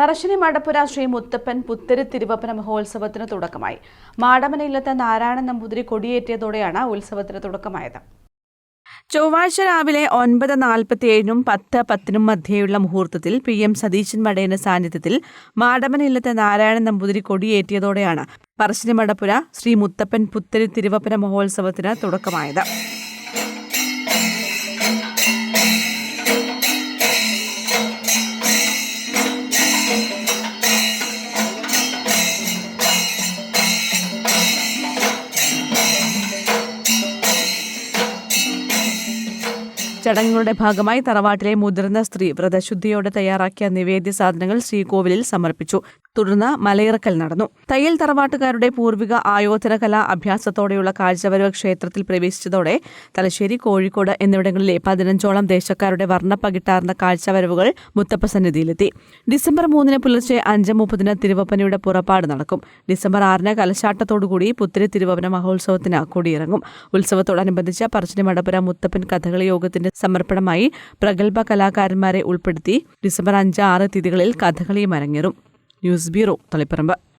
പറശ്ശിനി മടപ്പുര ശ്രീ മുത്തപ്പൻ പുത്തരി തിരുവപ്പന മഹോത്സവത്തിന് തുടക്കമായി. മാടമന ഇല്ലത്തെ നാരായണൻ നമ്പൂതിരി കൊടിയേറ്റിയതോടെയാണ് ഉത്സവത്തിന് തുടക്കമായത്. ചൊവ്വാഴ്ച രാവിലെ ഒൻപത് നാൽപ്പത്തിയേഴിനും പത്ത് പത്തിനും മധ്യേയുള്ള മുഹൂർത്തത്തിൽ പി എം സതീശൻ മടയുടെ സാന്നിധ്യത്തിൽ മാടമന ഇല്ലത്തെ നാരായണൻ നമ്പൂതിരി കൊടിയേറ്റിയതോടെയാണ് പറശ്ശിനി മടപ്പുര ശ്രീ മുത്തപ്പൻ പുത്തരി തിരുവപ്പന മഹോത്സവത്തിന് തുടക്കമായത്. ചടങ്ങുകളുടെ ഭാഗമായി തറവാട്ടിലെ മുതിർന്ന സ്ത്രീ വ്രതശുദ്ധിയോടെ തയ്യാറാക്കിയ നിവേദ്യ സാധനങ്ങൾ ശ്രീകോവിലിൽ സമർപ്പിച്ചു. തുടർന്ന് മലയിറക്കൽ നടന്നു. തയ്യൽ തറവാട്ടുകാരുടെ പൂർവിക ആയോധന കലാ അഭ്യാസത്തോടെയുള്ള കാഴ്ചവരവ് ക്ഷേത്രത്തിൽ പ്രവേശിച്ചതോടെ തലശ്ശേരി കോഴിക്കോട് എന്നിവിടങ്ങളിലെ പതിനഞ്ചോളം ദേശക്കാരുടെ വർണപ്പകിട്ടാർന്ന കാഴ്ചവരവുകൾ മുത്തപ്പ സന്നിധിയിലെത്തി. ഡിസംബർ മൂന്നിന് പുലർച്ചെ അഞ്ച് മുപ്പതിന് തിരുവപ്പനയുടെ പുറപ്പാട് നടക്കും. ഡിസംബർ ആറിന് കലശാട്ടത്തോടുകൂടി പുത്തിരി തിരുവപ്പന മഹോത്സവത്തിന് കൊടിയിറങ്ങും. ഉത്സവത്തോടനുബന്ധിച്ച് പറശ്ശിനി മടപ്പുര മുത്തപ്പൻ കഥകളി യോഗത്തിന്റെ സമർപ്പണമായി പ്രഗത്ഭ കലാകാരന്മാരെ ഉൾപ്പെടുത്തി ഡിസംബർ അഞ്ച് ആറ് തീയതികളിൽ കഥകളിയും അരങ്ങേറും. News bureau Taliparamba.